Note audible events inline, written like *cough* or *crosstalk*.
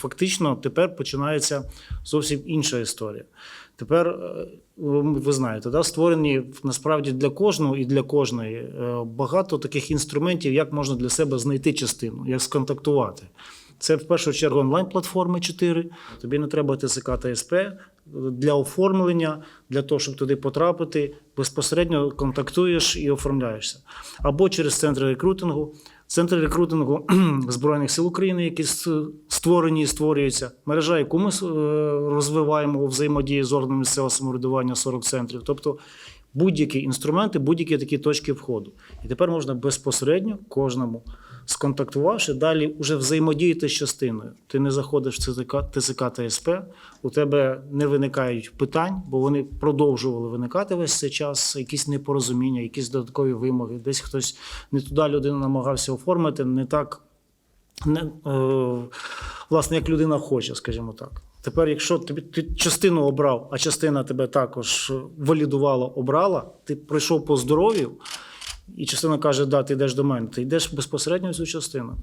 фактично тепер починається зовсім інша історія. Тепер е, ви знаєте, да, створені насправді для кожного і для кожної е, багато таких інструментів, як можна для себе знайти частину, як сконтактувати. Це в першу чергу онлайн-платформи 4. Тобі не треба ТСК та СП для оформлення, для того, щоб туди потрапити, безпосередньо контактуєш і оформляєшся. Або через центри рекрутингу. Центри рекрутингу *clears throat* Збройних сил України, які створені і створюються, мережа, яку ми е, розвиваємо у взаємодії з органами місцевого самоврядування 40 центрів. Тобто будь-які інструменти, будь-які такі точки входу. І тепер можна безпосередньо кожному, сконтактувавши, далі вже взаємодіяти з частиною. Ти не заходиш в ЦТК, ТСК та СП, у тебе не виникають питань, бо вони продовжували виникати весь цей час, якісь непорозуміння, якісь додаткові вимоги. Десь хтось не туди людину намагався оформити, не так, не, е, власне, як людина хоче, скажімо так. Тепер, якщо тобі ти частину обрав, а частина тебе також валідувала, обрала, ти пройшов по здоров'ю, і частина каже, да, ти йдеш до мене, ти йдеш безпосередньо в цю частину.